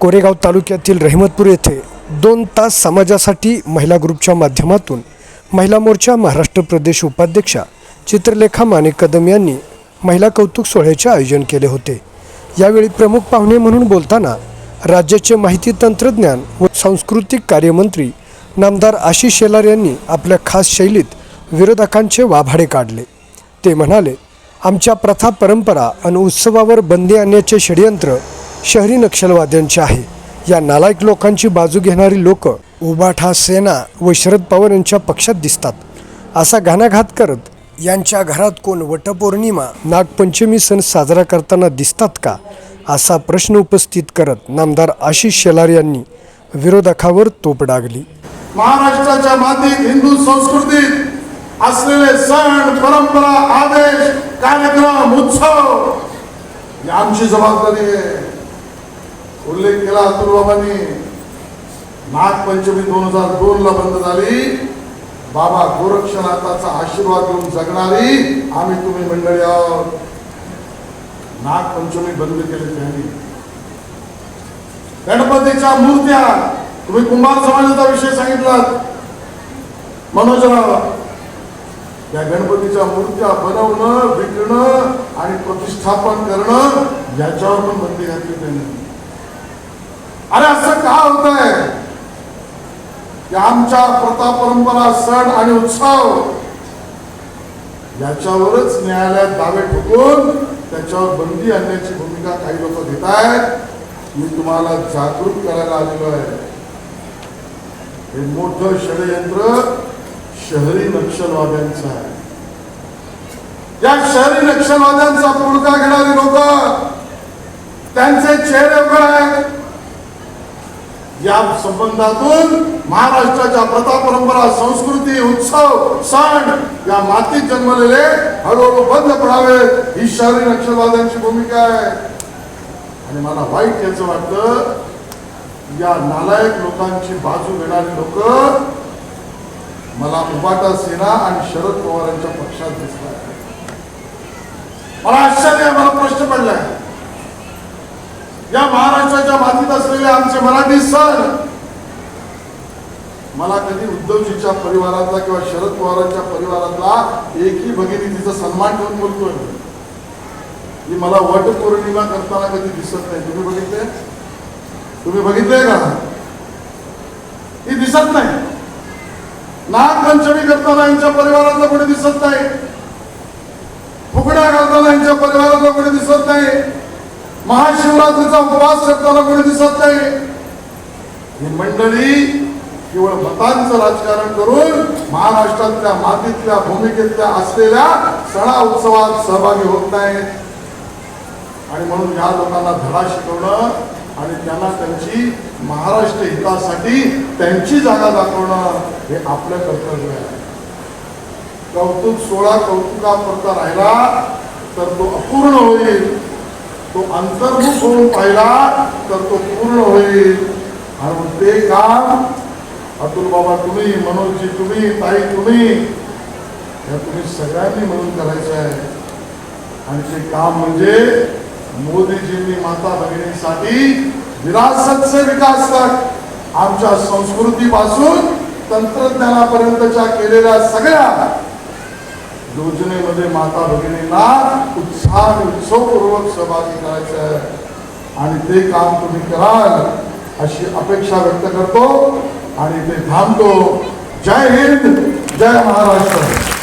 कोरेगाव तालुक्यातील रहिमतपूर येथे दोन तास समाजासाठी महिला ग्रुपच्या माध्यमातून महिला मोर्चा महाराष्ट्र प्रदेश उपाध्यक्षा चित्रलेखा माने कदम यांनी महिला कौतुक सोहळ्याचे आयोजन केले होते. यावेळी प्रमुख पाहुणे म्हणून बोलताना राज्याचे माहिती तंत्रज्ञान व सांस्कृतिक कार्यमंत्री नामदार आशिष शेलार यांनी आपल्या खास शैलीत विरोधकांचे वाभाडे काढले. ते म्हणाले आमच्या प्रथा परंपरा आणि उत्सवावर बंदी आणण्याचे षडयंत्र शहरी नक्षलवाद्यांची आहे. या नालायक लोकांची बाजू घेणारी लोक उबाठा सेना व शरद पवार यांच्या पक्षात दिसतात. असा घाणाघात करत यांच्या घरात कोण वटपौर्णिमा नागपंचमी सण साजरा करताना दिसतात का? असा प्रश्न उपस्थित करत नामदार आशिष शेलार यांनी विरोधकावर तोप डागली. महाराष्ट्राच्या मातीत हिंदू संस्कृतीत असलेले सण परंपरा आदेश कार्यक्रम उत्सव आमची जबाबदारी आहे. उल्लेख केला अतुल बाबांनी. नागपंचमी दोन हजार दोन ला बंद झाली. बाबा गोरक्षनाथाचा आशीर्वाद घेऊन जगणारी आम्ही तुम्ही मंडळी आहोत. नागपंचमी बंद केली त्यांनी. गणपतीच्या मूर्त्या तुम्ही कुंभार समाजाचा विषय सांगितला मनोजराव त्या गणपतीच्या मूर्त्या बनवणं विकणं आणि प्रतिष्ठापन करणं याच्यावर पण बंदी घातली त्यांनी. अरे असं का होत आहे की आमच्या प्रथा परंपरा सण आणि उत्सव याच्यावरच न्यायालयात दावे ठोकून त्याच्यावर बंदी आणण्याची भूमिका काही लोक घेत आहेत. मी तुम्हाला जागृत करायला आलेलो आहे. हे मोठं षडयंत्र शहरी नक्षलवाद्यांचं आहे. या शहरी नक्षलवाद्यांचा पुळका घेणारी लोक त्यांचे चेहरे उघड आहेत. या संबंधातून महाराष्ट्राच्या प्रथा परंपरा संस्कृती उत्सव सण या मातीत जन्मलेले हळूहळू बंद पडावेत. ही शहरी नक्षलवाद्यांची भूमिका आहे. आणि मला वाईट याच वाटतं या नालायक लोकांची बाजू घेणारी लोक मला उपाटा सेना आणि शरद पवारांच्या पक्षात दिसतात. मला आश्चर्य मला प्रश्न पडलाय. या महाराष्ट्राच्या मातीत असलेले आमचे मराठी सण मला कधी उद्धवजीच्या परिवारातला किंवा शरद पवारांच्या परिवारातला एकही भगिनी तिचा सन्मान ठेवून बोलतोय ही मला वटपौर्णिमा करताना कधी दिसत नाही. तुम्ही बघितले तुम्ही बघितले का? ही दिसत नाही. नागपंचमी करताना यांच्या परिवारातलं कोणी दिसत नाही. फुगड्या घालताना यांच्या परिवारातलं कोणी महाशिवरात्रीचा उपवास करताना कोणी दिसत नाही. ही मंडळी केवळ मतांचं राजकारण करून महाराष्ट्रातल्या मातीतल्या भूमिकेतल्या असलेल्या सणा उत्सवात सहभागी होत नाहीत. आणि म्हणून या लोकांना धडा शिकवणं आणि त्यांना त्यांची महाराष्ट्र हितासाठी त्यांची जागा दाखवणं हे आपलं कर्तव्य आहे. कौतुक सोळा कौतुकापुरता राहिला तर तो अपूर्ण होईल. तो अंतर्मुख होऊन पाहिला तर तो पूर्ण होईल. आणि ते काम अतुल बाबा तुम्ही मनोजजी तुम्ही ताई तुम्ही या तुम्ही सगळ्यांनी म्हणून करायचं आहे. आणि ते काम म्हणजे मोदीजींनी माता भगिनीसाठी विरासतचे विकास तक आमच्या संस्कृतीपासून तंत्रज्ञानापर्यंतच्या केलेल्या सगळ्या योजनेमध्ये माता भगिनींना उत्साह उत्सवपूर्वक सहभागी करायचं आहे आणि ते काम तुम्ही कराल अशी अपेक्षा व्यक्त करतो आणि ते थांबतो. जय हिंद जय महाराष्ट्र.